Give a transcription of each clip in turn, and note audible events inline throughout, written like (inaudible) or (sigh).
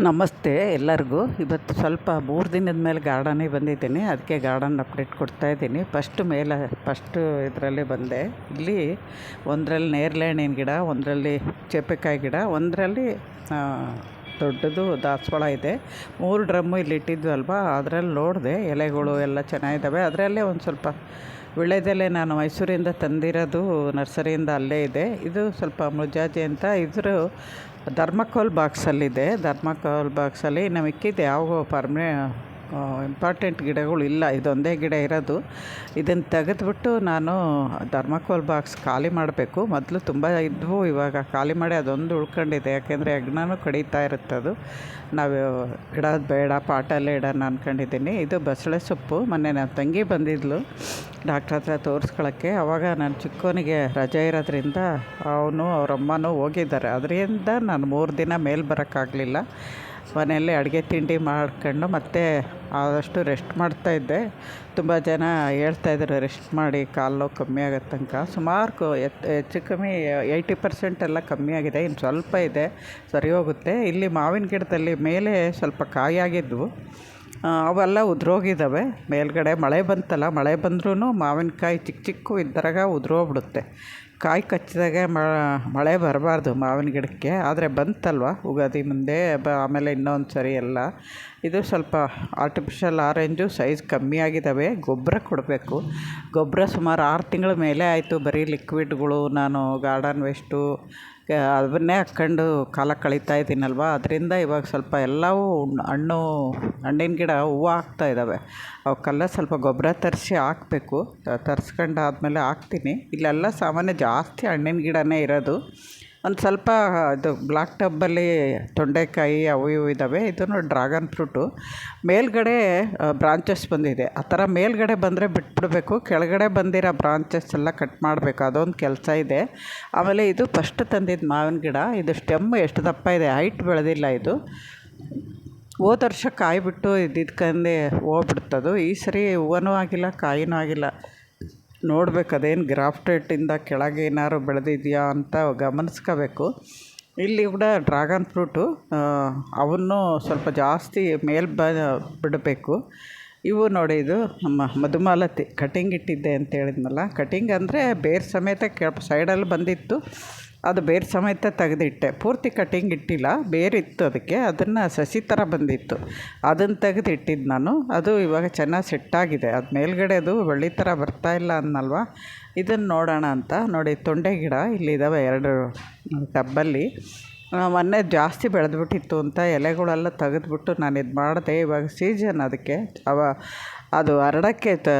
ನಮಸ್ತೆ ಎಲ್ಲರಿಗೂ. ಇವತ್ತು ಸ್ವಲ್ಪ ಮೂರು ದಿನದ ಮೇಲೆ ಗಾರ್ಡನಿಗೆ ಬಂದಿದ್ದೀನಿ. ಅದಕ್ಕೆ ಗಾರ್ಡನ್ ಅಪ್ಡೇಟ್ ಕೊಡ್ತಾ ಇದ್ದೀನಿ. ಫಸ್ಟ್ ಮೇಲೆ ಫಸ್ಟು ಇದರಲ್ಲಿ ಬಂದೆ. ಇಲ್ಲಿ ಒಂದರಲ್ಲಿ ನೇರ್ಲೆಣ್ಣಿನ ಗಿಡ, ಒಂದರಲ್ಲಿ ಚೇಪೆಕಾಯಿ ಗಿಡ, ಒಂದರಲ್ಲಿ ದೊಡ್ಡದು ದಾಸವಾಳ ಇದೆ. ಮೂರು ಡ್ರಮ್ಮು ಇಲ್ಲಿ ಇಟ್ಟಿದ್ವಲ್ವ ಅದರಲ್ಲಿ ನೋಡಿದೆ. ಎಲೆಗಳು ಎಲ್ಲ ಚೆನ್ನಾಗಿದ್ದಾವೆ ಅದರಲ್ಲೇ ಒಂದು ಸ್ವಲ್ಪ ವಿಳೆದೆಲೆ ನಾನು ಮೈಸೂರಿಂದ ತಂದಿರೋದು ನರ್ಸರಿಯಿಂದ ಅಲ್ಲೇ ಇದೆ. ಇದು ಸ್ವಲ್ಪ ಮುಜಾಜಿ ಅಂತ. ಇದ್ರ ಧರ್ಮಕೋಲ್ ಬಾಕ್ಸಲ್ಲಿದೆ. ಧರ್ಮಕೋಲ್ ಬಾಕ್ಸಲ್ಲಿ ನಾವು ಇಕ್ಕಿದ್ದು ಯಾವ ಪರ್ಮನೆ ಇಂಪಾರ್ಟೆಂಟ್ ಗಿಡಗಳು ಇಲ್ಲ. ಇದೊಂದೇ ಗಿಡ ಇರೋದು. ಇದನ್ನು ತೆಗೆದ್ಬಿಟ್ಟು ನಾನು ಧರ್ಮಕೋಲ್ ಬಾಕ್ಸ್ ಖಾಲಿ ಮಾಡಬೇಕು. ಮೊದಲು ತುಂಬ ಇದ್ವು, ಇವಾಗ ಖಾಲಿ ಮಾಡಿ ಅದೊಂದು ಉಳ್ಕೊಂಡಿದೆ. ಯಾಕೆಂದರೆ ಹೆಗ್ಣನೂ ಕಡಿತಾ ಇರುತ್ತೆ ಅದು. ನಾವು ಇಡೋದು ಬೇಡ, ಪಾಟಲ್ಲೇ ಇಡೋಣ ಅಂದ್ಕೊಂಡಿದ್ದೀನಿ ಇದು ಬಸಳೆ ಸೊಪ್ಪು. ಮೊನ್ನೆ ನನ್ನ ತಂಗಿ ಬಂದಿದ್ಲು ಡಾಕ್ಟ್ರ್ ಹತ್ರ ತೋರಿಸ್ಕೊಳಕ್ಕೆ. ಆವಾಗ ನಾನು ಚಿಕ್ಕವನಿಗೆ ರಜೆ ಇರೋದ್ರಿಂದ ಅವನು ಅವರಮ್ಮನೂ ಹೋಗಿದ್ದಾರೆ. ಅದರಿಂದ ನಾನು ಮೂರು ದಿನ ಮೇಲೆ ಬರೋಕ್ಕಾಗಲಿಲ್ಲ. ಮನೆಯಲ್ಲೇ ಅಡುಗೆ ತಿಂಡಿ ಮಾಡ್ಕೊಂಡು ಮತ್ತೆ ಆದಷ್ಟು ರೆಸ್ಟ್ ಮಾಡ್ತಾಯಿದ್ದೆ ತುಂಬ ಜನ ಹೇಳ್ತಾ ಹೇಳ್ತಾಯಿದ್ರು ರೆಸ್ಟ್ ಮಾಡಿ ಕಾಲು ನೋವು ಕಮ್ಮಿ ಆಗೋ ತನಕ. ಸುಮಾರು ಹೆಚ್ಚು ಕಮ್ಮಿ ಏಯ್ಟಿ ಪರ್ಸೆಂಟ್ ಎಲ್ಲ ಕಮ್ಮಿ ಆಗಿದೆ. ಇನ್ನು ಸ್ವಲ್ಪ ಇದೆ, ಸರಿ ಹೋಗುತ್ತೆ. ಇಲ್ಲಿ ಮಾವಿನ ಗಿಡದಲ್ಲಿ ಮೇಲೆ ಸ್ವಲ್ಪ ಕಾಯಾಗಿದ್ವು ಅವೆಲ್ಲ ಉದುರೋಗಿದ್ದಾವೆ ಮೇಲ್ಗಡೆ ಮಳೆ ಬಂತಲ್ಲ, ಮಳೆ ಬಂದ್ರೂ ಮಾವಿನಕಾಯಿ ಚಿಕ್ಕ ಚಿಕ್ಕ ಇದ್ದರಾಗ ಉದುರೋಗ್ಬಿಡುತ್ತೆ. ಕಾಯಿ ಕಚ್ಚಿದಾಗ ಮಳೆ ಬರಬಾರ್ದು ಮಾವಿನ ಗಿಡಕ್ಕೆ. ಆದರೆ ಬಂತಲ್ವ? ಉಗಾದಿ ಮುಂದೆ, ಬ, ಆಮೇಲೆ ಇನ್ನೊಂದು ಸರಿ ಎಲ್ಲ. ಇದು ಸ್ವಲ್ಪ ಆರ್ಟಿಫಿಷಿಯಲ್ ಆರೆಂಜು ಸೈಜ್ ಕಮ್ಮಿ ಆಗಿದ್ದಾವೆ ಗೊಬ್ಬರ ಕೊಡಬೇಕು. ಗೊಬ್ಬರ ಸುಮಾರು ಆರು ತಿಂಗಳ ಮೇಲೆ ಆಯಿತು. ಬರೀ ಲಿಕ್ವಿಡ್ಗಳು ನಾನು ಗಾರ್ಡನ್ ವೇಸ್ಟು ಅದನ್ನೇ ಹಾಕ್ಕೊಂಡು ಕಾಲ ಕಳೀತಾ ಇದ್ದೀನಲ್ವ? ಅದರಿಂದ ಇವಾಗ ಸ್ವಲ್ಪ ಎಲ್ಲವೂ ಹಣ್ಣು, ಹಣ್ಣಿನ ಗಿಡ ಹೂವು ಇದ್ದಾವೆ. ಅವಕ್ಕೆಲ್ಲ ಸ್ವಲ್ಪ ಗೊಬ್ಬರ ತರಿಸಿ ಹಾಕಬೇಕು. ತರ್ಸ್ಕೊಂಡು ಹಾಕ್ತೀನಿ. ಇಲ್ಲೆಲ್ಲ ಸಾಮಾನ್ಯ ಜಾಸ್ತಿ ಹಣ್ಣಿನ ಗಿಡವೇ ಇರೋದು. ಒಂದು ಸ್ವಲ್ಪ ಇದು ಬ್ಲಾಕ್ ಟಬ್ಬಲ್ಲಿ ತೊಂಡೆಕಾಯಿ ಅವು ಇವು ಇದ್ದಾವೆ. ಇದನ್ನು ಡ್ರಾಗನ್ ಫ್ರೂಟು. ಮೇಲ್ಗಡೆ ಬ್ರಾಂಚಸ್ ಬಂದಿದೆ. ಆ ಥರ ಮೇಲ್ಗಡೆ ಬಂದರೆ ಬಿಟ್ಬಿಡಬೇಕು. ಕೆಳಗಡೆ ಬಂದಿರೋ ಬ್ರಾಂಚಸ್ ಎಲ್ಲ ಕಟ್ ಮಾಡಬೇಕು. ಅದೊಂದು ಕೆಲಸ ಇದೆ. ಆಮೇಲೆ ಇದು ಫಸ್ಟ್ ತಂದಿದ್ದು ಮಾವಿನ ಗಿಡ. ಇದು ಸ್ಟೆಮ್ ಎಷ್ಟು ದಪ್ಪ ಇದೆ ಹೈಟ್ ಬೆಳೆದಿಲ್ಲ ಇದು. ಹೋದ ವರ್ಷ ಕಾಯಿ ಬಿಟ್ಟು ಇದ್ದಿದ್ಕಂದೆ ಹೋಗ್ಬಿಡ್ತದು. ಈ ಸರಿ ಹೂವನೂ ಆಗಿಲ್ಲ, ಕಾಯಿನೂ ಆಗಿಲ್ಲ. ನೋಡ್ಬೇಕು, ಅದೇನು ಗ್ರಾಫ್ಟೆಟ್ಟಿಂದ ಕೆಳಗೆ ಏನಾದ್ರು ಬೆಳೆದಿದೆಯಾ ಅಂತ ಗಮನಿಸ್ಕೋಬೇಕು. ಇಲ್ಲಿ ಕೂಡ ಡ್ರಾಗನ್ ಫ್ರೂಟು ಅವನ್ನು ಸ್ವಲ್ಪ ಜಾಸ್ತಿ ಮೇಲೆ ಬ, ಬಿಡಬೇಕು. ಇವು ನೋಡಿ ಇದು ನಮ್ಮ ಮಧುಮಾಲತಿ, ಕಟಿಂಗ್ ಇಟ್ಟಿದ್ದೆ ಅಂತ ಹೇಳಿದ್ನಲ್ಲ. ಕಟಿಂಗ್ ಅಂದರೆ ಬೇರೆ ಸಮೇತ ಕೆ ಸೈಡಲ್ಲಿ ಬಂದಿತ್ತು. ಅದು ಬೇರೆ ಸಮೇತ ತೆಗೆದಿಟ್ಟೆ. ಪೂರ್ತಿ ಕಟಿಂಗ್ ಇಟ್ಟಿಲ್ಲ, ಬೇರೆ ಇತ್ತು ಅದಕ್ಕೆ. ಅದನ್ನು ಸಸಿ ಥರ ಬಂದಿತ್ತು. ಅದನ್ನು ತೆಗೆದಿಟ್ಟಿದ್ದು ನಾನು. ಅದು ಇವಾಗ ಚೆನ್ನಾಗಿ ಸೆಟ್ಟಾಗಿದೆ ಅದು ಮೇಲ್ಗಡೆ ಅದು ಬಳ್ಳಿ ಥರ ಬರ್ತಾಯಿಲ್ಲ ಅನ್ನಲ್ವ? ಇದನ್ನು ನೋಡೋಣ ಅಂತ. ನೋಡಿ, ತೊಂಡೆ ಗಿಡ ಇಲ್ಲಿದ್ದಾವೆ ಎರಡು ಟಬ್ಬಲ್ಲಿ ಮೊನ್ನೆ ಜಾಸ್ತಿ ಬೆಳೆದ್ಬಿಟ್ಟಿತ್ತು ಅಂತ ಎಲೆಗಳೆಲ್ಲ ತೆಗೆದ್ಬಿಟ್ಟು ನಾನು ಇದು ಮಾಡಿದೆ. ಇವಾಗ ಸೀಸನ್ ಅದಕ್ಕೆ. ಅವ ಅದು ಹರಡೋಕ್ಕೆ ತ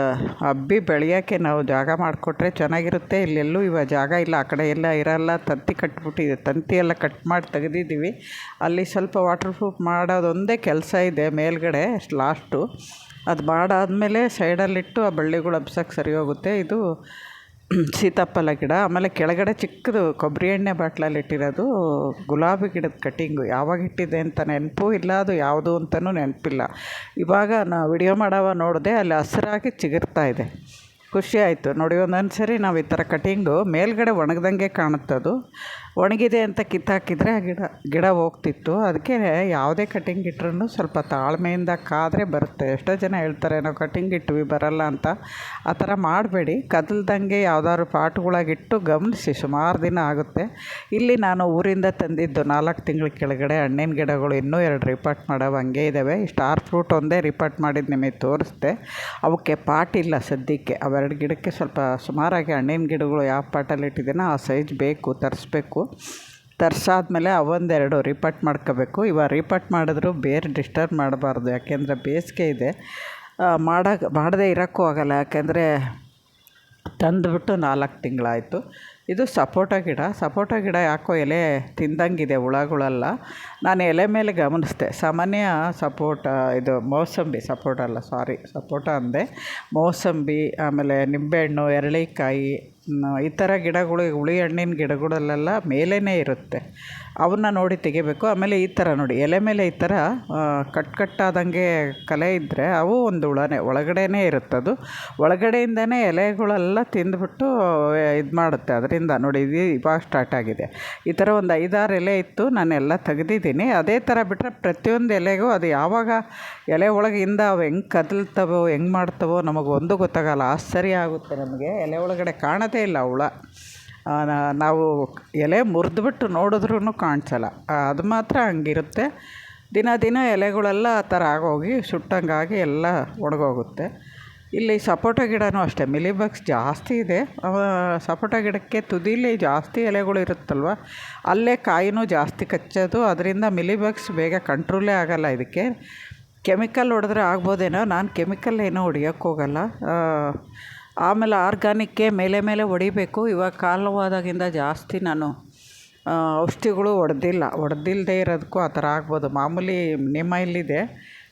ಹಬ್ಬಿ ಬೆಳೆಯೋಕ್ಕೆ ನಾವು ಜಾಗ ಮಾಡಿಕೊಟ್ರೆ ಚೆನ್ನಾಗಿರುತ್ತೆ. ಇಲ್ಲೆಲ್ಲೂ ಇವಾಗ ಜಾಗ ಇಲ್ಲ. ಆ ಕಡೆ ಎಲ್ಲ ಇರೋಲ್ಲ. ತಂತಿ ಕಟ್ಬಿಟ್ಟಿದೆ. ತಂತಿ ಎಲ್ಲ ಕಟ್ ಮಾಡಿ ತೆಗೆದಿದ್ದೀವಿ. ಅಲ್ಲಿ ಸ್ವಲ್ಪ ವಾಟರ್ ಪ್ರೂಫ್ ಮಾಡೋದೊಂದೇ ಕೆಲಸ ಇದೆ ಮೇಲ್ಗಡೆ ಲಾಸ್ಟು. ಅದು ಮಾಡಾದಮೇಲೆ ಸೈಡಲ್ಲಿಟ್ಟು ಆ ಬಳ್ಳಿಗಳು ಹಬ್ಸೋಕ್ಕೆ ಸರಿ ಹೋಗುತ್ತೆ ಇದು (clears throat) ಸೀತಾಫಲ ಗಿಡ, ಆಮೇಲೆ ಕೆಳಗಡೆ ಚಿಕ್ಕದು ಕೊಬ್ಬರಿ ಎಣ್ಣೆ ಬಾಟ್ಲಲ್ಲಿ ಇಟ್ಟಿರೋದು ಗುಲಾಬಿ ಗಿಡದ ಕಟ್ಟಿಂಗು ಯಾವಾಗ ಇಟ್ಟಿದೆ ಅಂತ ನೆನಪು ಇಲ್ಲ, ಅದು ಯಾವುದು ಅಂತಲೂ ನೆನಪಿಲ್ಲ. ಇವಾಗ ನಾನು ವಿಡಿಯೋ ಮಾಡೋವ ನೋಡಿದೆ ಅಲ್ಲಿ ಹಸಿರಾಗಿ ಚಿಗುರ್ತಾ ಇದೆ. ಖುಷಿ ಆಯಿತು. ನೋಡಿ ಒಂದೊಂದು ಸರಿ ನಾವು ಈ ಥರ ಕಟ್ಟಿಂಗು ಮೇಲ್ಗಡೆ ಒಣಗ್ದಂಗೆ ಕಾಣುತ್ತದು. ಒಣಗಿದೆ ಅಂತ ಕಿತ್ತಾಕಿದರೆ ಆ ಗಿಡ ಗಿಡ ಹೋಗ್ತಿತ್ತು. ಅದಕ್ಕೆ ಯಾವುದೇ ಕಟಿಂಗ್ ಇಟ್ರೂ ಸ್ವಲ್ಪ ತಾಳ್ಮೆಯಿಂದ ಕಾದರೆ ಬರುತ್ತೆ. ಎಷ್ಟೋ ಜನ ಹೇಳ್ತಾರೆ, ನಾವು ಕಟ್ಟಿಂಗ್ ಇಟ್ವಿ, ಬರಲ್ಲ ಅಂತ. ಆ ಥರ ಮಾಡಬೇಡಿ. ಕದಲ್ದಂಗೆ ಯಾವ್ದಾದ್ರು ಪಾಟ್ಗಳಾಗಿಟ್ಟು ಗಮನಿಸಿ, ಸುಮಾರು ದಿನ ಆಗುತ್ತೆ. ಇಲ್ಲಿ ನಾನು ಊರಿಂದ ತಂದಿದ್ದು ನಾಲ್ಕು ತಿಂಗಳ ಕೆಳಗಡೆ ಹಣ್ಣಿನ ಗಿಡಗಳು, ಇನ್ನೂ ಎರಡು ರಿಪಾರ್ಟ್ ಮಾಡೋವು, ಹಂಗೆ ಇದ್ದಾವೆ ಸ್ಟಾರ್ ಫ್ರೂಟ್ ಒಂದೇ ರಿಪಾರ್ಟ್ ಮಾಡಿದ್ದು ನಿಮಗೆ ತೋರಿಸ್ದೆ. ಅವಕ್ಕೆ ಪಾಟ್ ಇಲ್ಲ ಸದ್ಯಕ್ಕೆ. ಅವೆರಡು ಗಿಡಕ್ಕೆ ಸ್ವಲ್ಪ ಸುಮಾರಾಗಿ ಹಣ್ಣಿನ ಗಿಡಗಳು ಯಾವ ಪಾಟಲ್ಲಿ ಇಟ್ಟಿದ್ದೀನೋ ಆ ಸೈಜ್ ಬೇಕು, ತರಿಸ್ಬೇಕು. ತರಿಸಾದ್ಮೇಲೆ ಅವೊಂದೆರಡು ರಿಪಟ್ ಮಾಡ್ಕೋಬೇಕು. ಇವಾಗ ರಿಪಟ್ ಮಾಡಿದ್ರು ಬೇರೆ ಡಿಸ್ಟರ್ಬ್ ಮಾಡಬಾರ್ದು. ಯಾಕೆಂದರೆ ಬೇಸಿಗೆ ಇದೆ. ಮಾಡೋಕೆ ಮಾಡದೇ ಇರೋಕ್ಕೂ ಆಗೋಲ್ಲ. ಯಾಕೆಂದರೆ ತಂದುಬಿಟ್ಟು ನಾಲ್ಕು ತಿಂಗಳಾಯಿತು. ಇದು ಸಪೋಟ ಗಿಡ. ಸಪೋಟ ಗಿಡ ಯಾಕೋ ಎಲೆ ತಿಂದಂಗಿದೆ, ಹುಳಗಳೆಲ್ಲ. ನಾನು ಎಲೆ ಮೇಲೆ ಗಮನಿಸಿದೆ. ಸಾಮಾನ್ಯ ಸಪೋಟ, ಇದು ಮೋಸಂಬಿ ಸಪೋಟ ಅಲ್ಲ ಸಾರಿ ಸಪೋಟ ಅಂದೆ. ಮೋಸಂಬಿ, ಆಮೇಲೆ ನಿಂಬೆಹಣ್ಣು, ಎರಳಿಕಾಯಿ ಈ ಥರ ಗಿಡಗಳು ಹುಳಿ ಹಣ್ಣಿನ ಗಿಡಗಳಲ್ಲೆಲ್ಲ ಮೇಲೇ ಇರುತ್ತೆ. ಅವನ್ನ ನೋಡಿ ತೆಗಿಬೇಕು. ಆಮೇಲೆ ಈ ಥರ ನೋಡಿ. ಎಲೆ ಮೇಲೆ ಈ ಥರ ಕಟ್ ಕಟ್ಟಾದಂಗೆ ಕಲೆ ಇದ್ದರೆ ಅವು ಒಂದು ಹುಳನೇ ಒಳಗಡೆನೇ ಇರುತ್ತದು ಒಳಗಡೆಯಿಂದನೇ ಎಲೆಗಳೆಲ್ಲ ತಿಂದುಬಿಟ್ಟು ಇದು ಮಾಡುತ್ತೆ. ಅದರಿಂದ ನೋಡಿ, ಇದು ಇವಾಗ ಸ್ಟಾರ್ಟ್ ಆಗಿದೆ. ಈ ಥರ ಒಂದು ಐದಾರು ಎಲೆ ಇತ್ತು. ನಾನೆಲ್ಲ ತೆಗೆದಿದ್ದೀನಿ. ಅದೇ ಥರ ಬಿಟ್ಟರೆ ಪ್ರತಿಯೊಂದು ಎಲೆಗೂ ಅದು ಯಾವಾಗ ಎಲೆ ಒಳಗಿಂದ ಅವು ಹೆಂಗೆ ಕದಲ್ತವೋ, ಹೆಂಗೆ ಮಾಡ್ತವೋ ನಮಗೆ ಒಂದು ಗೊತ್ತಾಗಲ್ಲ. ಆಶ್ಚರ್ಯ ಆಗುತ್ತೆ ನಮಗೆ. ಎಲೆ ಒಳಗಡೆ ಕಾಣೋದೇ ಇಲ್ಲ ಹುಳ ನಾವು ಎಲೆ ಮುರಿದ್ಬಿಟ್ಟು ನೋಡಿದ್ರೂ ಕಾಣಿಸಲ್ಲ. ಅದು ಮಾತ್ರ ಹಂಗಿರುತ್ತೆ. ದಿನ ದಿನ ಎಲೆಗಳೆಲ್ಲ ಆ ಥರ ಆಗೋಗಿ ಸುಟ್ಟಂಗಾಗಿ ಎಲ್ಲ ಒಣಗೋಗುತ್ತೆ. ಇಲ್ಲಿ ಸಪೋಟ ಗಿಡನೂ ಅಷ್ಟೇ ಮಿಲಿಬಗ್ಸ್ ಜಾಸ್ತಿ ಇದೆ. ಸಪೋಟ ಗಿಡಕ್ಕೆ ತುದಿಲಿ ಜಾಸ್ತಿ ಎಲೆಗಳು ಇರುತ್ತಲ್ವ ಅಲ್ಲೇ ಕಾಯಿನೂ ಜಾಸ್ತಿ ಕಚ್ಚೋದು. ಅದರಿಂದ ಮಿಲಿಬಗ್ಸ್ ಬೇಗ ಕಂಟ್ರೋಲೇ ಆಗಲ್ಲ ಇದಕ್ಕೆ. ಕೆಮಿಕಲ್ ಹೊಡೆದ್ರೆ ಆಗ್ಬೋದೇನೋ ನಾನು ಕೆಮಿಕಲ್ ಏನೂ ಹೊಡಿಯೋಕ್ಕೆ ಹೋಗಲ್ಲ ಆ, ಆಮೇಲೆ ಆರ್ಗಾನಿಕ್ಗೆ ಮೇಲೆ ಮೇಲೆ ಹೊಡಿಬೇಕು. ಇವಾಗ ಕಾಲವಾದಾಗಿಂದ ಜಾಸ್ತಿ ನಾನು ಔಷಧಿಗಳು ಹೊಡೆದಿಲ್ಲ. ಹೊಡೆದಿಲ್ಲದೆ ಇರೋದಕ್ಕೂ ಆ ಥರ ಆಗ್ಬೋದು. ಮಾಮೂಲಿ ನಿಮ್ಮ ಇಲ್ಲಿದೆ,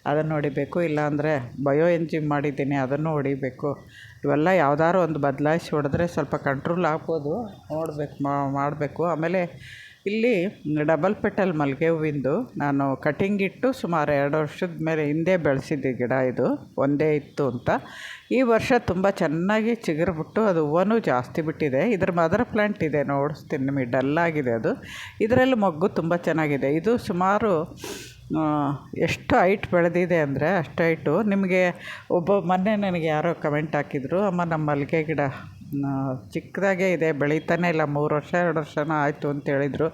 ಅದನ್ನು ಹೊಡಿಬೇಕು. ಇಲ್ಲಾಂದರೆ ಬಯೋ ಎಂಜಿಮ್ ಮಾಡಿದ್ದೀನಿ, ಅದನ್ನು ಹೊಡಿಬೇಕು. ಇವೆಲ್ಲ ಯಾವ್ದಾದ್ರು ಒಂದು ಬದಲಾಯಿಸಿ ಹೊಡೆದ್ರೆ ಸ್ವಲ್ಪ ಕಂಟ್ರೋಲ್ ಆಗ್ಬೋದು. ನೋಡ್ಬೇಕು ಮಾಡಬೇಕು. ಆಮೇಲೆ ಇಲ್ಲಿ ಡಬಲ್ ಪೆಟಲ್ ಮಲ್ಲಿಗೆ ಹೂವಿಂದು ನಾನು ಕಟಿಂಗ್ ಇಟ್ಟು ಸುಮಾರು ಎರಡು ವರ್ಷದ ಮೇಲೆ ಹಿಂದೆ ಬೆಳೆಸಿದ್ದೆ ಗಿಡ ಇದು, ಒಂದೇ ಇತ್ತು ಅಂತ. ಈ ವರ್ಷ ತುಂಬ ಚೆನ್ನಾಗಿ ಚಿಗುರ್ಬಿಟ್ಟು ಅದು ಹೂವನೂ ಜಾಸ್ತಿ ಬಿಟ್ಟಿದೆ. ಇದ್ರ ಮದರ್ ಪ್ಲ್ಯಾಂಟ್ ಇದೆ ನೋಡಿಸ್ತೀನಿ ನಿಮಗೆ ಡಲ್ಲಾಗಿದೆ ಅದು. ಇದರಲ್ಲಿ ಮೊಗ್ಗು ತುಂಬ ಚೆನ್ನಾಗಿದೆ. ಇದು ಸುಮಾರು ಎಷ್ಟು ಹೈಟ್ ಬೆಳೆದಿದೆ ಅಂದರೆ ಅಷ್ಟು ಹೈಟು ನಿಮಗೆ ಒಬ್ಬ ಮೊನ್ನೆ ನನಗೆ ಯಾರೋ ಕಮೆಂಟ್ ಹಾಕಿದ್ರು, ಅಮ್ಮ, ನಮ್ಮ ಮಲ್ಲಿಗೆ ಗಿಡ ಚಿಕ್ಕದಾಗೇ ಇದೆ, ಬೆಳೀತಾನೆ ಇಲ್ಲ, ಮೂರು ವರ್ಷ, ಎರಡು ವರ್ಷನೋ ಆಯಿತು ಅಂತ ಹೇಳಿದರು.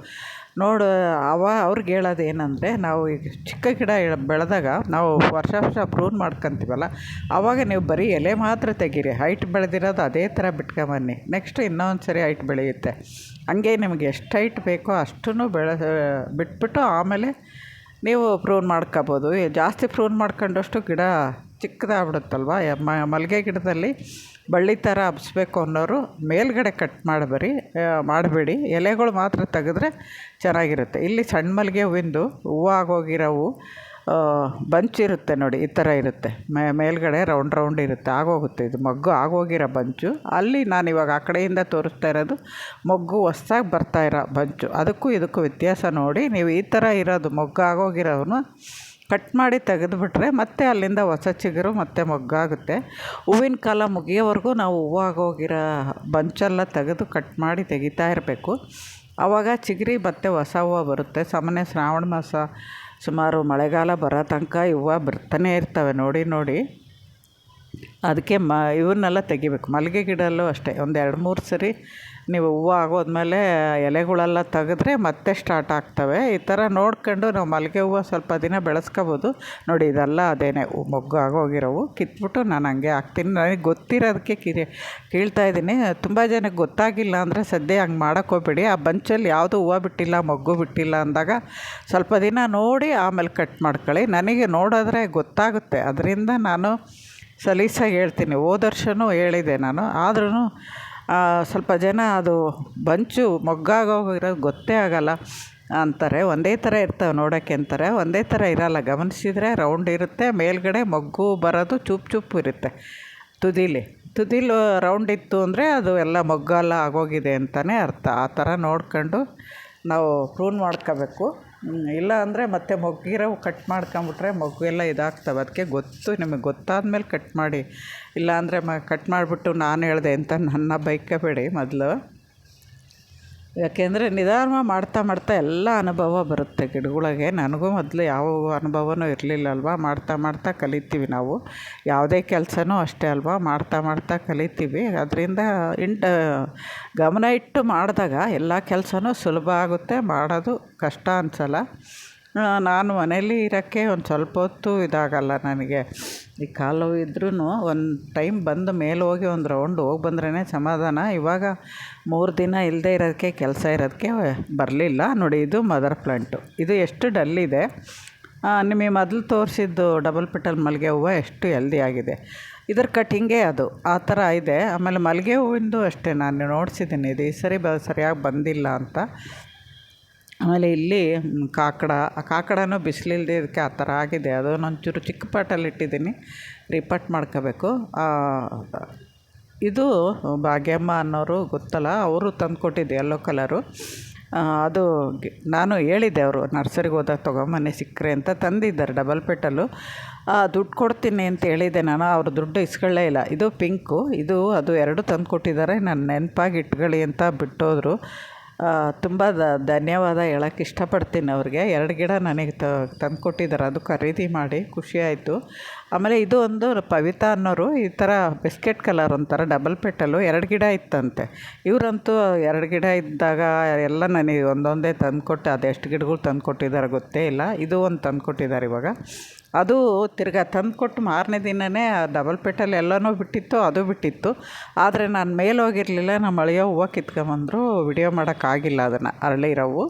ನೋಡು, ಅವ, ಅವ್ರಿಗೆ ಹೇಳೋದು ಏನಂದರೆ, ನಾವು ಈಗ ಚಿಕ್ಕ ಗಿಡ ಬೆಳೆದಾಗ ನಾವು ವರ್ಷ ವರ್ಷ ಪ್ರೂನ್ ಮಾಡ್ಕೊತೀವಲ್ಲ ಆವಾಗ ನೀವು ಬರೀ ಎಲೆ ಮಾತ್ರ ತೆಗೀರಿ ಹೈಟ್ ಬೆಳೆದಿರೋದು ಅದೇ ಥರ ಬಿಟ್ಕೊಂಬನ್ನಿ. ನೆಕ್ಸ್ಟ್ ಇನ್ನೊಂದು ಸರಿ ಹೈಟ್ ಬೆಳೆಯುತ್ತೆ. ಹಂಗೆ ನಿಮಗೆ ಎಷ್ಟು ಹೈಟ್ ಬೇಕೋ ಅಷ್ಟೂ ಬೆಳೆ, ಬಿಟ್ಬಿಟ್ಟು ಆಮೇಲೆ ನೀವು ಪ್ರೂನ್ ಮಾಡ್ಕೋಬೋದು. ಜಾಸ್ತಿ ಪ್ರೂನ್ ಮಾಡ್ಕೊಂಡಷ್ಟು ಗಿಡ ಚಿಕ್ಕದಾಗ್ಬಿಡುತ್ತಲ್ವ ಮಲ್ಲಿಗೆ ಗಿಡದಲ್ಲಿ? ಬಳ್ಳಿ ಥರ ಹಬ್ಬಿಸ್ಬೇಕು ಅನ್ನೋರು ಮೇಲ್ಗಡೆ ಕಟ್ ಮಾಡಬೇಡಿ ಮಾಡಬೇಡಿ. ಎಲೆಗಳು ಮಾತ್ರ ತೆಗೆದ್ರೆ ಚೆನ್ನಾಗಿರುತ್ತೆ. ಇಲ್ಲಿ ಸಣ್ಣ ಮಲ್ಲಿಗೆ ಹೂವಿಂದು ಹೂವು ಆಗೋಗಿರೋವು ಬಂಚ್ ಇರುತ್ತೆ ನೋಡಿ, ಈ ಥರ ಇರುತ್ತೆ. ಮೇಲ್ಗಡೆ ರೌಂಡ್ ರೌಂಡ್ ಇರುತ್ತೆ, ಆಗೋಗುತ್ತೆ ಇದು. ಮೊಗ್ಗು ಆಗೋಗಿರೋ ಬಂಚು. ಅಲ್ಲಿ ನಾನು ಇವಾಗ ಆ ಕಡೆಯಿಂದ ತೋರಿಸ್ತಾ ಇರೋದು ಮೊಗ್ಗು ಹೊಸ್ದಾಗಿ ಬರ್ತಾ ಇರೋ ಬಂಚು. ಅದಕ್ಕೂ ಇದಕ್ಕೂ ವ್ಯತ್ಯಾಸ ನೋಡಿ, ನೀವು ಈ ಥರ ಇರೋದು ಮೊಗ್ಗು ಆಗೋಗಿರೋವನ್ನ ಕಟ್ ಮಾಡಿ ತೆಗೆದುಬಿಟ್ರೆ ಮತ್ತೆ ಅಲ್ಲಿಂದ ಹೊಸ ಚಿಗುರು ಮತ್ತೆ ಮೊಗ್ಗಾಗುತ್ತೆ. ಹೂವಿನ ಕಾಲ ಮುಗಿಯೋವರೆಗೂ ನಾವು ಹೂವಾಗೋಗಿರೋ ಬಂಚೆಲ್ಲ ತೆಗೆದು ಕಟ್ ಮಾಡಿ ತೆಗಿತಾ ಇರಬೇಕು. ಆವಾಗ ಚಿಗುರಿ ಮತ್ತೆ ಹೊಸ ಹೂವು ಬರುತ್ತೆ. ಸಾಮಾನ್ಯ ಶ್ರಾವಣ ಮಾಸ ಸುಮಾರು ಮಳೆಗಾಲ ಬರೋ ತನಕ ಹೂವು ಬರ್ತಾನೆ ಇರ್ತವೆ. ನೋಡಿ ನೋಡಿ. ಅದಕ್ಕೆ ಮ ಇವನ್ನೆಲ್ಲ ತೆಗಿಬೇಕು. ಮಲ್ಲಿಗೆ ಗಿಡಲ್ಲೂ ಅಷ್ಟೇ. ಒಂದು ಎರಡು ಮೂರು ಸರಿ ನೀವು ಹೂವು ಆಗೋದ್ಮೇಲೆ ಎಲೆಗಳೆಲ್ಲ ತೆಗೆದ್ರೆ ಮತ್ತೆ ಸ್ಟಾರ್ಟ್ ಆಗ್ತವೆ. ಈ ಥರ ನೋಡ್ಕೊಂಡು ನಾವು ಮಲ್ಲಿಗೆ ಹೂವು ಸ್ವಲ್ಪ ದಿನ ಬೆಳೆಸ್ಕೋಬೋದು. ನೋಡಿ, ಇದೆಲ್ಲ ಅದೇನೆ. ಮೊಗ್ಗು ಆಗೋಗಿರೋವು. ಕಿತ್ಬಿಟ್ಟು ನಾನು ಹಂಗೆ ಹಾಕ್ತೀನಿ. ನನಗೆ ಗೊತ್ತಿರೋದಕ್ಕೆ ಕಿರಿ, ಕೀಳ್ತಾ ಇದ್ದೀನಿ. ತುಂಬ ಜನಕ್ಕೆ ಗೊತ್ತಾಗಿಲ್ಲ ಅಂದರೆ ಸದ್ಯ ಹಂಗೆ ಮಾಡೋಕ್ಕೆ ಹೋಗ್ಬೇಡಿ. ಆ ಬಂಚಲ್ಲಿ ಯಾವುದು ಹೂವು ಬಿಟ್ಟಿಲ್ಲ, ಮೊಗ್ಗು ಬಿಟ್ಟಿಲ್ಲ ಅಂದಾಗ ಸ್ವಲ್ಪ ದಿನ ನೋಡಿ ಆಮೇಲೆ ಕಟ್ ಮಾಡ್ಕೊಳ್ಳಿ. ನನಗೆ ನೋಡಿದ್ರೆ ಗೊತ್ತಾಗುತ್ತೆ. ಅದರಿಂದ ನಾನು ಸಲೀಸಾಗಿ ಹೇಳ್ತೀನಿ. ಹೋದ ಹೇಳಿದೆ ನಾನು. ಆದ್ರೂ ಸ್ವಲ್ಪ ಜನ ಅದು ಬಂಚು ಮೊಗ್ಗಾಗೋಗಿರೋದು ಗೊತ್ತೇ ಆಗಲ್ಲ ಅಂತಾರೆ. ಒಂದೇ ಥರ ಇರ್ತವೆ ನೋಡೋಕ್ಕೆ ಅಂತಾರೆ. ಒಂದೇ ಥರ ಇರಲ್ಲ. ಗಮನಿಸಿದರೆ ರೌಂಡ್ ಇರುತ್ತೆ, ಮೇಲ್ಗಡೆ ಮೊಗ್ಗು ಬರೋದು ಚೂಪ್ ಚೂಪ್ ಇರುತ್ತೆ. ತುದಿಲಿ. ತುದಿಲು ರೌಂಡ್ ಇತ್ತು ಅಂದರೆ ಅದು ಎಲ್ಲ ಮೊಗ್ಗೆಲ್ಲ ಆಗೋಗಿದೆ ಅಂತಲೇ ಅರ್ಥ. ಆ ಥರ ನೋಡ್ಕೊಂಡು ನಾವು ಪ್ರೂನ್ ಮಾಡ್ಕೋಬೇಕು. ಇಲ್ಲ ಅಂದರೆ ಮತ್ತೆ ಮೊಗ್ಗಿರೋ ಕಟ್ ಮಾಡ್ಕೊಂಬಿಟ್ರೆ ಮೊಗ್ಗು ಎಲ್ಲ ಇದಾಗ್ತವೆ. ಅದಕ್ಕೆ ಗೊತ್ತು, ನಿಮಗೆ ಗೊತ್ತಾದ್ಮೇಲೆ ಕಟ್ ಮಾಡಿ. ಇಲ್ಲ ಅಂದರೆ ಮ ಕಟ್ ಮಾಡಿಬಿಟ್ಟು ನಾನು ಹೇಳಿದೆ ಅಂತ ನನ್ನ ಬೈಕೋಬೇಡಿ ಮೊದಲು. ಯಾಕೆಂದರೆ ನಿಧಾನ ಮಾಡ್ತಾ ಮಾಡ್ತಾ ಎಲ್ಲ ಅನುಭವ ಬರುತ್ತೆ ಗಿಡಗಳಿಗೆ. ನನಗೂ ಮೊದಲು ಯಾವ ಅನುಭವನೂ ಇರಲಿಲ್ಲ ಅಲ್ವಾ? ಮಾಡ್ತಾ ಮಾಡ್ತಾ ಕಲಿತೀವಿ ನಾವು. ಯಾವುದೇ ಕೆಲಸನೂ ಅಷ್ಟೇ ಅಲ್ವಾ? ಮಾಡ್ತಾ ಮಾಡ್ತಾ ಕಲಿತೀವಿ. ಅದರಿಂದ ಇಂಟ, ಗಮನ ಇಟ್ಟು ಮಾಡಿದಾಗ ಎಲ್ಲ ಕೆಲಸನೂ ಸುಲಭ ಆಗುತ್ತೆ. ಮಾಡೋದು ಕಷ್ಟ ಅನಿಸಲ್ಲ. ನಾನು ಮನೇಲಿ ಇರೋಕ್ಕೆ ಒಂದು ಸ್ವಲ್ಪ ಹೊತ್ತು ಇದಾಗಲ್ಲ ನನಗೆ. ಈ ಕಾಲು ಇದ್ರೂ ಒಂದು ಟೈಮ್ ಬಂದು ಮೇಲೆ ಹೋಗಿ ಒಂದು ರೌಂಡ್ ಹೋಗಿ ಬಂದ್ರೇ ಸಮಾಧಾನ. ಇವಾಗ ಮೂರು ದಿನ ಇಲ್ಲದೆ ಇರೋದಕ್ಕೆ ಕೆಲಸ ಇರೋದಕ್ಕೆ ಬರಲಿಲ್ಲ. ನೋಡಿ, ಇದು ಮದರ್ ಪ್ಲಾಂಟು ಇದು ಎಷ್ಟು ಡಲ್ ಇದೆ. ನಿಮಗೆ ಮೊದಲು ತೋರಿಸಿದ್ದು ಡಬಲ್ ಪೆಟಲ್ ಮಲ್ಲಿಗೆ ಹೂವು ಎಷ್ಟು ಹೆಲ್ದಿ ಆಗಿದೆ. ಇದ್ರ ಕಟಿಂಗೇ ಅದು. ಆ ಥರ ಇದೆ. ಆಮೇಲೆ ಮಲ್ಲಿಗೆ ಹೂವಿಂದು ಅಷ್ಟೇ, ನಾನು ನೋಡಿಸಿದ್ದೀನಿ. ಇದು ಈ ಸರಿ ಬ ಸರಿಯಾಗಿ ಬಂದಿಲ್ಲ ಅಂತ. ಆಮೇಲೆ ಇಲ್ಲಿ ಕಾಕಡ. ಆ ಕಾಕಡನೂ ಬಿಸಿಲಿಲ್ದೇ ಇದಕ್ಕೆ ಆ ಥರ ಆಗಿದೆ. ಅದನ್ನೊಂಚೂರು ಚಿಕ್ಕ ಪಾಟಲ್ಲಿ ಇಟ್ಟಿದ್ದೀನಿ. ರಿಪೋರ್ಟ್ ಮಾಡ್ಕೋಬೇಕು. ಇದು ಭಾಗ್ಯಮ್ಮ ಅನ್ನೋರು ಗೊತ್ತಲ್ಲ, ಅವರು ತಂದುಕೊಟ್ಟಿದ್ದು ಯೆಲ್ಲೋ ಕಲರು ಅದು ನಾನು ಹೇಳಿದ್ದೆ ಅವರು, ನರ್ಸರಿಗೆ ಹೋದಾಗ ತೊಗೊಂಬನ್ನಿ ಸಿಕ್ಕರೆ ಅಂತ ತಂದಿದ್ದಾರೆ ಡಬಲ್ ಪೆಟಲ್ಲು ದುಡ್ಡು ಕೊಡ್ತೀನಿ ಅಂತ ಹೇಳಿದ್ದೆ ನಾನು, ಅವ್ರು ದುಡ್ಡು ಇಸ್ಕೊಳ್ಳೇ ಇಲ್ಲ. ಇದು ಪಿಂಕು ಇದು, ಅದು ಎರಡು ತಂದು ಕೊಟ್ಟಿದ್ದಾರೆ. ನಾನು ನೆನಪಾಗಿ ಇಟ್ಕೊಳ್ಳಿ ಅಂತ ಬಿಟ್ಟೋದ್ರು. ತುಂಬ ಧನ್ಯವಾದ ಹೇಳಕ್ಕೆ ಇಷ್ಟಪಡ್ತೀನಿ ಅವ್ರಿಗೆ. ಎರಡು ಗಿಡ ನನಗೆ ತಂದು ಕೊಟ್ಟಿದ್ದಾರೆ ಅದು ಖರೀದಿ ಮಾಡಿ ಖುಷಿ ಆಯಿತು. ಆಮೇಲೆ ಇದು ಒಂದು ಪವಿತಾ ಅನ್ನೋರು ಈ ಥರ ಬಿಸ್ಕೆಟ್ ಕಲರ್ ಒಂಥರ ಡಬಲ್ ಪೆಟ್ಟಲು ಎರಡು ಗಿಡ ಇತ್ತಂತೆ. ಇವರಂತೂ ಎರಡು ಗಿಡ ಇದ್ದಾಗ ಎಲ್ಲ ನನಗೆ ಒಂದೊಂದೇ ತಂದುಕೊಟ್ಟು, ಅದೆಷ್ಟು ಗಿಡಗಳು ತಂದು ಕೊಟ್ಟಿದ್ದಾರೆ ಗೊತ್ತೇ ಇಲ್ಲ. ಇದು ಒಂದು ತಂದು ಕೊಟ್ಟಿದ್ದಾರೆ ಇವಾಗ. ಅದು ತಿರ್ಗಾ ತಂದುಕೊಟ್ಟು ಮಾರನೇ ದಿನವೇ ಆ ಡಬಲ್ ಪೆಟಲ್ ಎಲ್ಲನೂ ಬಿಟ್ಟಿತ್ತು, ಅದು ಬಿಟ್ಟಿತ್ತು. ಆದರೆ ನಾನು ಮೇಲೆ ಹೋಗಿರಲಿಲ್ಲ ನಮ್ಮ ಅಳಿಯ ಹೂವು ಕಿತ್ಕೊಂಬಂದ್ರು ವಿಡಿಯೋ ಮಾಡೋಕ್ಕಾಗಿಲ್ಲ ಅದನ್ನು, ಅರಳಿರೋವು.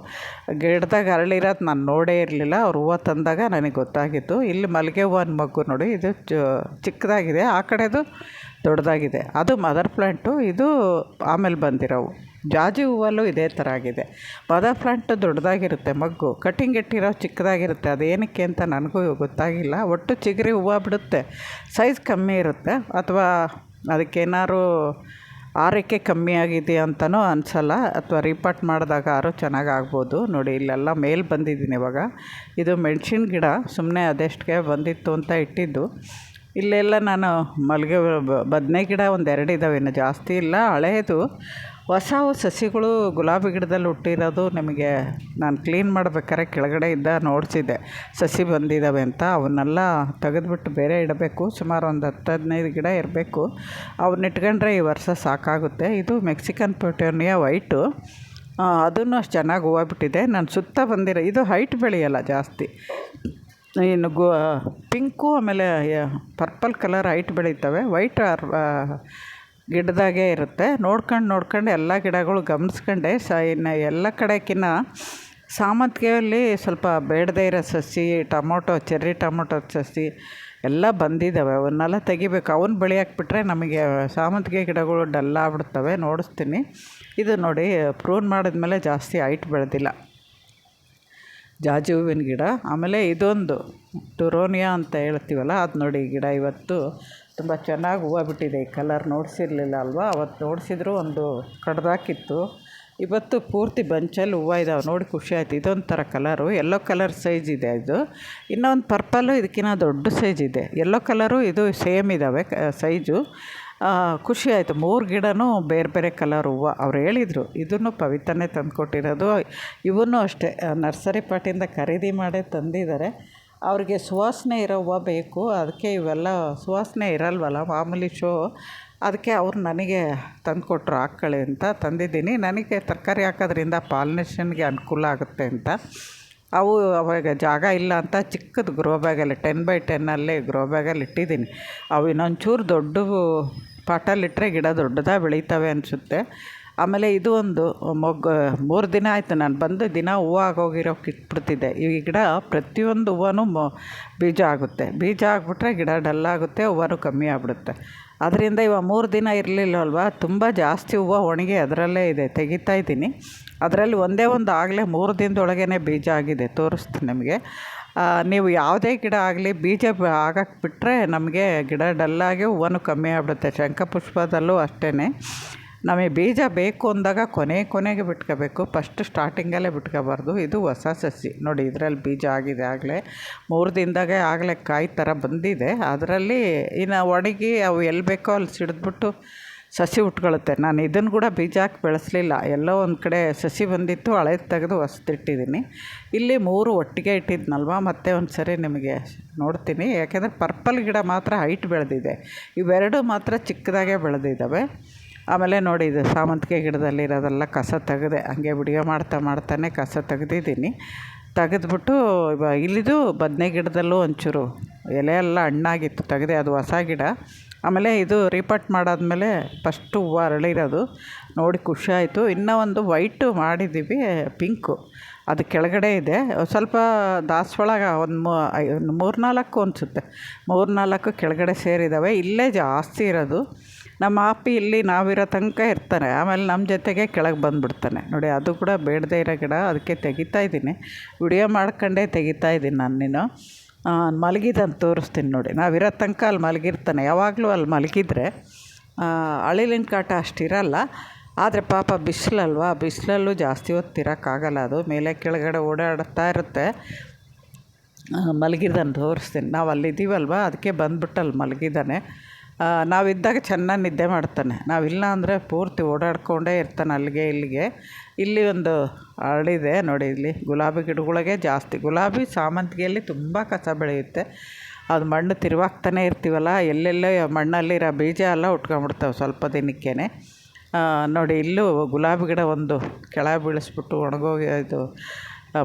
ಗಿಡದಾಗ ಅರಳಿರೋದು ನಾನು ನೋಡೇ ಇರಲಿಲ್ಲ, ಅವ್ರು ಹೂವು ತಂದಾಗ ನನಗೆ ಗೊತ್ತಾಗಿತ್ತು. ಇಲ್ಲಿ ಮಲ್ಲಿಗೆ ಹೂವಿನ ಮಗ್ಗು ನೋಡಿ, ಇದು ಚಿಕ್ಕದಾಗಿದೆ, ಆ ಕಡೆದು ದೊಡ್ಡದಾಗಿದೆ. ಅದು ಮದರ್ ಪ್ಲಾಂಟು ಇದು ಆಮೇಲೆ ಬಂದಿರೋವು. ಜಾಜಿ ಹೂವಲ್ಲೂ ಇದೇ ಥರ ಆಗಿದೆ. ಮದರ್ ಪ್ಲಾಂಟು ದೊಡ್ಡದಾಗಿರುತ್ತೆ ಮಗ್ಗು. ಕಟ್ಟಿಂಗ್ ಇಟ್ಟಿರೋ ಚಿಕ್ಕದಾಗಿರುತ್ತೆ. ಅದೇನಕ್ಕೆ ಅಂತ ನನಗೂ ಗೊತ್ತಾಗಿಲ್ಲ. ಒಟ್ಟು ಚಿಗುರಿ ಹೂವು ಬಿಡುತ್ತೆ. ಸೈಜ್ ಕಮ್ಮಿ ಇರುತ್ತೆ. ಅಥವಾ ಅದಕ್ಕೇನಾದ್ರು ಆರೈಕೆ ಕಮ್ಮಿ ಆಗಿದೆಯಾ ಅಂತಲೂ ಅನಿಸಲ್ಲ. ಅಥವಾ ರೀಪಾಟ್ ಮಾಡಿದಾಗ ಆರು ಚೆನ್ನಾಗಿ ಆಗ್ಬೋದು. ನೋಡಿ, ಇಲ್ಲೆಲ್ಲ ಮೇಲೆ ಬಂದಿದ್ದೀನಿ ಇವಾಗ. ಇದು ಮೆಣಸಿನ ಗಿಡ. ಸುಮ್ಮನೆ ಅದೆಷ್ಟಿಗೆ ಬಂದಿತ್ತು ಅಂತ ಇಟ್ಟಿದ್ದು. ಇಲ್ಲೆಲ್ಲ ನಾನು ಮಲ್ಲಿಗೆ ಬದನೆ ಗಿಡ ಒಂದು ಎರಡು ಇದ್ದಾವೆ ಇನ್ನು ಜಾಸ್ತಿ ಇಲ್ಲ. ಹಳೆಯದು ಹೊಸ ಸಸಿಗಳು ಗುಲಾಬಿ ಗಿಡದಲ್ಲಿ ಹುಟ್ಟಿರೋದು ನಿಮಗೆ ನಾನು ಕ್ಲೀನ್ ಮಾಡ್ಬೇಕಾದ್ರೆ ಕೆಳಗಡೆ ಇದ್ದ ನೋಡಿಸಿದ್ದೆ. ಸಸಿ ಬಂದಿದ್ದಾವೆ ಅಂತ. ಅವನ್ನೆಲ್ಲ ತೆಗೆದುಬಿಟ್ಟು ಬೇರೆ ಇಡಬೇಕು. ಸುಮಾರು ಒಂದು ಹತ್ತು ಹದಿನೈದು ಗಿಡ ಇರಬೇಕು. ಅವನ್ನ ಇಟ್ಕೊಂಡ್ರೆ ಈ ವರ್ಷ ಸಾಕಾಗುತ್ತೆ. ಇದು ಮೆಕ್ಸಿಕನ್ ಪೊಟೋನಿಯಾ ವೈಟು. ಅದನ್ನು ಅಷ್ಟು ಚೆನ್ನಾಗಿ ಹೂವು ನಾನು ಸುತ್ತ ಬಂದಿರೋ ಇದು ಹೈಟ್ ಬೆಳೆಯಲ್ಲ ಜಾಸ್ತಿ. ಇನ್ನು ಗೋ ಪಿಂಕು, ಆಮೇಲೆ ಪರ್ಪಲ್ ಕಲರ್ ಹೈಟ್ ಬೆಳೀತವೆ. ವೈಟ್ ಗಿಡದಾಗೆ ಇರುತ್ತೆ. ನೋಡ್ಕೊಂಡು ನೋಡ್ಕೊಂಡು ಎಲ್ಲ ಗಿಡಗಳು ಗಮನಿಸ್ಕೊಂಡೆ. ಸ, ಇನ್ನು ಎಲ್ಲ ಕಡೆಕಿನ್ನ ಸಾಮಂತಿಗೆಯಲ್ಲಿ ಸ್ವಲ್ಪ ಬೇಡದೇ ಇರೋ ಸಸಿ, ಟೊಮೊಟೊ, ಚೆರ್ರಿ ಟೊಮೊಟೊ ಸಸಿ ಎಲ್ಲ ಬಂದಿದ್ದಾವೆ ಅವನ್ನೆಲ್ಲ ತೆಗಿಬೇಕು. ಅವನ್ನ ಬೆಳೆಯಕ್ಕೆ ಬಿಟ್ಟರೆ ನಮಗೆ ಸಾಮಂತಿಗೆ ಗಿಡಗಳು ಡಲ್ ಆಗ್ಬಿಡ್ತವೆ ನೋಡಿಸ್ತೀನಿ. ಇದು ನೋಡಿ ಪ್ರೂನ್ ಮಾಡಿದ್ಮೇಲೆ ಜಾಸ್ತಿ ಹೈಟ್ ಬೆಳೆದಿಲ್ಲ. ಜಾಜಿ ಹೂವಿನ ಗಿಡ, ಆಮೇಲೆ ಇದೊಂದು ಟುರೋನಿಯಾ ಅಂತ ಹೇಳ್ತೀವಲ್ಲ, ಅದು ನೋಡಿ ಗಿಡ ಇವತ್ತು ತುಂಬ ಚೆನ್ನಾಗಿ ಹೂವು ಬಿಟ್ಟಿದೆ. ಈ ಕಲರ್ ನೋಡಿಸಿರ್ಲಿಲ್ಲ ಅಲ್ವಾ? ಅವತ್ತು ನೋಡಿಸಿದ್ರು ಒಂದು ಕಡ್ದಾಕಿತ್ತು. ಇವತ್ತು ಪೂರ್ತಿ ಬಂಚಲ್ಲಿ ಹೂವು ಇದಾವೆ. ನೋಡಿ ಖುಷಿ ಆಯ್ತು. ಇದೊಂಥರ ಕಲರು ಎಲ್ಲೋ ಕಲರ್ ಸೈಜ್ ಇದೆ ಇದು. ಇನ್ನೊಂದು ಪರ್ಪಲ್ಲು ಇದಕ್ಕಿಂತ ದೊಡ್ಡ ಸೈಜ್ ಇದೆ. ಎಲ್ಲೋ ಕಲರು ಇದು ಸೇಮ್ ಇದ್ದಾವೆ ಸೈಜು ಖುಷಿ ಆಯಿತು. ಮೂರು ಗಿಡವೂ ಬೇರೆ ಬೇರೆ ಕಲರ್ ಹೂವು. ಅವ್ರು ಹೇಳಿದರು, ಇದನ್ನು ಪವಿತ್ರನೇ ತಂದುಕೊಟ್ಟಿರೋದು. ಇವನ್ನೂ ಅಷ್ಟೇ ನರ್ಸರಿ ಪಾಟಿಂದ ಖರೀದಿ ಮಾಡೇ ತಂದಿದ್ದಾರೆ. ಅವ್ರಿಗೆ ಸುವಾಸನೆ ಇರೋ ಹೂವು ಬೇಕು. ಅದಕ್ಕೆ ಇವೆಲ್ಲ ಸುವಾಸನೆ ಇರಲ್ವಲ್ಲ, ಮಾಮೂಲಿ ಶೋ. ಅದಕ್ಕೆ ಅವ್ರು ನನಗೆ ತಂದುಕೊಟ್ರು ಹಾಕ್ಕೊಳ್ಳಿ ಅಂತ ತಂದಿದ್ದೀನಿ. ನನಗೆ ತರಕಾರಿ ಹಾಕೋದ್ರಿಂದ ಪಾಲಿನೇಷನ್ಗೆ ಅನುಕೂಲ ಆಗುತ್ತೆ ಅಂತ. ಅವು ಅವಾಗ ಜಾಗ ಇಲ್ಲ ಅಂತ ಚಿಕ್ಕದು ಗ್ರೋ ಬ್ಯಾಗಲ್ಲಿ ಟೆನ್ ಬೈ ಟೆನ್ನಲ್ಲೇ ಗ್ರೋ ಬ್ಯಾಗಲ್ಲಿ ಇಟ್ಟಿದ್ದೀನಿ. ಅವು ಇನ್ನೊಂಚೂರು ದೊಡ್ಡ ಪಾಟಲ್ಲಿಟ್ಟರೆ ಗಿಡ ದೊಡ್ಡದಾಗಿ ಬೆಳೀತವೆ ಅನಿಸುತ್ತೆ. ಆಮೇಲೆ ಇದು ಒಂದು ಮೊಗ್ಗು ಮೂರು ದಿನ ಆಯಿತು ನಾನು ಬಂದು ದಿನ ಹೂವು ಆಗೋಗಿರೋಕೆ ಇಟ್ಬಿಡ್ತಿದ್ದೆ. ಈ ಗಿಡ ಪ್ರತಿಯೊಂದು ಹೂವನೂ ಮೊ, ಬೀಜ ಆಗುತ್ತೆ. ಬೀಜ ಆಗಿಬಿಟ್ರೆ ಗಿಡ ಡಲ್ಲಾಗುತ್ತೆ ಹೂವನೂ ಕಮ್ಮಿ ಆಗಿಬಿಡುತ್ತೆ. ಅದರಿಂದ ಇವಾಗ ಮೂರು ದಿನ ಇರಲಿಲ್ಲವಲ್ವ ತುಂಬ ಜಾಸ್ತಿ ಹೂವು ಒಣಗಿ ಅದರಲ್ಲೇ ಇದೆ, ತೆಗಿತಾ ಇದ್ದೀನಿ. ಅದರಲ್ಲಿ ಒಂದೇ ಒಂದು ಆಗಲೇ ಮೂರು ದಿನದೊಳಗೇ ಬೀಜ ಆಗಿದೆ ತೋರಿಸ್ತೀನಿ ನಿಮಗೆ. ನೀವು ಯಾವುದೇ ಗಿಡ ಆಗಲಿ, ಬೀಜ ಆಗಕ್ಕೆ ಬಿಟ್ಟರೆ ನಮಗೆ ಗಿಡ ಡಲ್ಲಾಗಿ ಹೂವನು ಕಮ್ಮಿ ಆಗ್ಬಿಡುತ್ತೆ. ಶಂಖಪುಷ್ಪದಲ್ಲೂ ಅಷ್ಟೇ ನಮಗೆ ಬೀಜ ಬೇಕು ಅಂದಾಗ ಕೊನೆ ಕೊನೆಗೆ ಬಿಟ್ಕೋಬೇಕು. ಫಸ್ಟ್ ಸ್ಟಾರ್ಟಿಂಗಲ್ಲೇ ಬಿಟ್ಕೋಬಾರ್ದು. ಇದು ಹೊಸ ಸಸಿ. ನೋಡಿ, ಇದರಲ್ಲಿ ಬೀಜ ಆಗಿದೆ ಆಗಲೇ. ಮೂರು ದಿನದಾಗೆ ಆಗಲೇ ಕಾಯಿ ಥರ ಬಂದಿದೆ. ಅದರಲ್ಲಿ ಇನ್ನು ಒಣಗಿ ಅವು ಎಲ್ಲಿ ಬೇಕೋ ಅಲ್ಲಿ ಸಿಡಿದ್ಬಿಟ್ಟು ಸಸಿ ಉಟ್ಕೊಳ್ಳುತ್ತೆ ನಾನು ಇದನ್ನು ಕೂಡ ಬೀಜ ಹಾಕಿ ಬೆಳೆಸಲಿಲ್ಲ. ಎಲ್ಲೋ ಒಂದು ಕಡೆ ಸಸಿ ಬಂದಿತ್ತು, ಹಳೇದು ತೆಗೆದು ಹೊಸ್ದಿಟ್ಟಿದ್ದೀನಿ ಇಲ್ಲಿ ಮೂರು ಒಟ್ಟಿಗೆ ಇಟ್ಟಿದ್ನಲ್ವ? ಮತ್ತೆ ಒಂದು ಸರಿ ನಿಮಗೆ ನೋಡ್ತೀನಿ. ಯಾಕೆಂದರೆ ಪರ್ಪಲ್ ಗಿಡ ಮಾತ್ರ ಹೈಟ್ ಬೆಳೆದಿದೆ. ಇವೆರಡು ಮಾತ್ರ ಚಿಕ್ಕದಾಗೆ ಬೆಳೆದಿದ್ದಾವೆ. ಆಮೇಲೆ ನೋಡಿ, ಇದು ಸಾಮಂತಿಗೆ ಗಿಡದಲ್ಲಿರೋದೆಲ್ಲ ಕಸ ತೆಗೆದೆ, ಹಾಗೆ ಬಿಡಿಗೆ ಮಾಡ್ತಾ ಮಾಡ್ತಾನೆ ಕಸ ತೆಗೆದಿದ್ದೀನಿ. ತೆಗೆದ್ಬಿಟ್ಟು ಇಲ್ಲಿದು ಬದನೆ ಗಿಡದಲ್ಲೂ ಒಂಚೂರು ಎಲೆ ಎಲ್ಲ ಹಣ್ಣಾಗಿತ್ತು. ತೆಗೆದೆ, ಅದು ಹೊಸ ಗಿಡ. ಆಮೇಲೆ ಇದು ರೀಪಾಟ್ ಮಾಡಾದಮೇಲೆ ಫಸ್ಟು ಹೂವು ಅರಳಿರೋದು. ನೋಡಿ ಖುಷಿ ಆಯಿತು ಇನ್ನೂ ಒಂದು ವೈಟು ಮಾಡಿದ್ದೀವಿ ಪಿಂಕು ಅದು ಕೆಳಗಡೆ ಇದೆ. ಸ್ವಲ್ಪ ದಾಸವಾಳ ಒಂದು ಮೂರು ನಾಲ್ಕು ಅನಿಸುತ್ತೆ. ಮೂರು ನಾಲ್ಕು ಕೆಳಗಡೆ ಸೇರಿದ್ದಾವೆ ಇಲ್ಲೇ ಜಾಸ್ತಿ ಇರೋದು. ನಮ್ಮ ಆಪಿ ಇಲ್ಲಿ ನಾವಿರೋ ತನಕ ಇರ್ತಾನೆ ಆಮೇಲೆ ನಮ್ಮ ಜೊತೆಗೆ ಕೆಳಗೆ ಬಂದುಬಿಡ್ತಾನೆ. ನೋಡಿ, ಅದು ಕೂಡ ಬೇಡದೇ ಇರೋ ಗಿಡ. ಅದಕ್ಕೆ ತೆಗಿತಾ ಇದ್ದೀನಿ. ವಿಡಿಯೋ ಮಾಡ್ಕೊಂಡೇ ತೆಗಿತಾ ಇದ್ದೀನಿ ನಾನು ನೀನು. ಮಲಗಿದಂತ ತೋರಿಸ್ತೀನಿ ನೋಡಿ. ನಾವಿರೋ ತನಕ ಅಲ್ಲಿ ಮಲಗಿರ್ತಾನೆ. ಯಾವಾಗಲೂ ಅಲ್ಲಿ ಮಲಗಿದ್ರೆ ಅಳಿಲಿನ ಕಾಟ ಅಷ್ಟಿರಲ್ಲ ಆದರೆ ಪಾಪ ಬಿಸಿಲಲ್ವಾ? ಬಿಸಿಲಲ್ಲೂ ಜಾಸ್ತಿ ಹೊತ್ತಿರೋಕ್ಕಾಗಲ್ಲ ಅದು. ಮೇಲೆ ಕೆಳಗಡೆ ಓಡಾಡ್ತಾ ಇರುತ್ತೆ. ಮಲಗಿದ್ದಾನೆ ತೋರಿಸ್ತೀನಿ. ನಾವು ಅಲ್ಲಿದ್ದೀವಲ್ವ ಅದಕ್ಕೆ ಬಂದ್ಬಿಟ್ಟು ಅಲ್ಲಿ ಮಲಗಿದ್ದಾನೆ. ನಾವಿದ್ದಾಗ ಚೆನ್ನಾಗಿ ನಿದ್ದೆ ಮಾಡ್ತಾನೆ. ನಾವಿಲ್ಲ ಅಂದರೆ ಪೂರ್ತಿ ಓಡಾಡ್ಕೊಂಡೇ ಇರ್ತಾನೆ ಅಲ್ಲಿಗೆ ಇಲ್ಲಿಗೆ. ಇಲ್ಲಿ ಒಂದು ಹರಡಿದೆ ನೋಡಿ, ಇಲ್ಲಿ ಗುಲಾಬಿ ಗಿಡಗಳಿಗೆ ಜಾಸ್ತಿ. ಗುಲಾಬಿ ಸಾಮಂತಿಗೆಯಲ್ಲಿ ತುಂಬ ಕಸ ಬೆಳೆಯುತ್ತೆ. ಅದು ಮಣ್ಣು ತಿರುವಾಗ್ತಾನೆ ಇರ್ತೀವಲ್ಲ, ಎಲ್ಲೆಲ್ಲೋ ಮಣ್ಣಲ್ಲಿರೋ ಬೀಜ ಎಲ್ಲ ಉಟ್ಕೊಂಬಿಡ್ತಾವೆ ಸ್ವಲ್ಪ ದಿನಕ್ಕೇ ನೋಡಿ, ಇಲ್ಲೂ ಗುಲಾಬಿ ಗಿಡ ಒಂದು ಕೆಳಗೆ ಬೀಳಿಸ್ಬಿಟ್ಟು ಒಣಗೋಗಿ ಇದು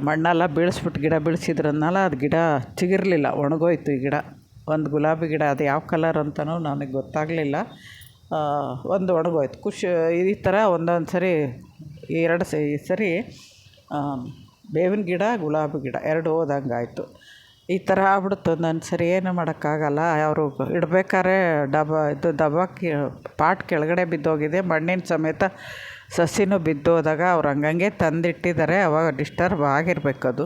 ಮಣ್ಣೆಲ್ಲ ಬೀಳಿಸ್ಬಿಟ್ಟು ಗಿಡ ಬೀಳಿಸಿದ್ರನ್ನಲ್ಲ ಅದು ಗಿಡ ಚಿಗಿರಲಿಲ್ಲ, ಒಣಗೋಯ್ತು ಈ ಗಿಡ. ಒಂದು ಗುಲಾಬಿ ಗಿಡ ಅದು ಯಾವ ಕಲರ್ ಅಂತಲೂ ನನಗೆ ಗೊತ್ತಾಗಲಿಲ್ಲ. ಒಂದು ಒಣಗೋಯ್ತು. ಖುಷಿ, ಈ ಥರ ಒಂದೊಂದು ಸರಿ ಎರಡು ಸರಿ ಬೇವಿನ ಗಿಡ, ಗುಲಾಬಿ ಗಿಡ ಎರಡು ಹೋದಂಗೆ ಆಯಿತು. ಈ ಥರ ಆಗ್ಬಿಡ್ತು. ಒಂದೊಂದು ಸರಿ ಏನು ಮಾಡೋಕ್ಕಾಗಲ್ಲ. ಅವರು ಇಡ್ಬೇಕಾದ್ರೆ ಡಬ ಇದು ದಬಾಕಿ ಪಾಟ್ ಕೆಳಗಡೆ ಬಿದ್ದೋಗಿದೆ. ಮಣ್ಣಿನ ಸಮೇತ ಸಸಿನೂ ಬಿದ್ದೋದಾಗ ಅವ್ರು ಹಂಗಂಗೆ ತಂದಿಟ್ಟಿದ್ದಾರೆ. ಅವಾಗ ಡಿಸ್ಟರ್ಬ್ ಆಗಿರ್ಬೇಕು ಅದು.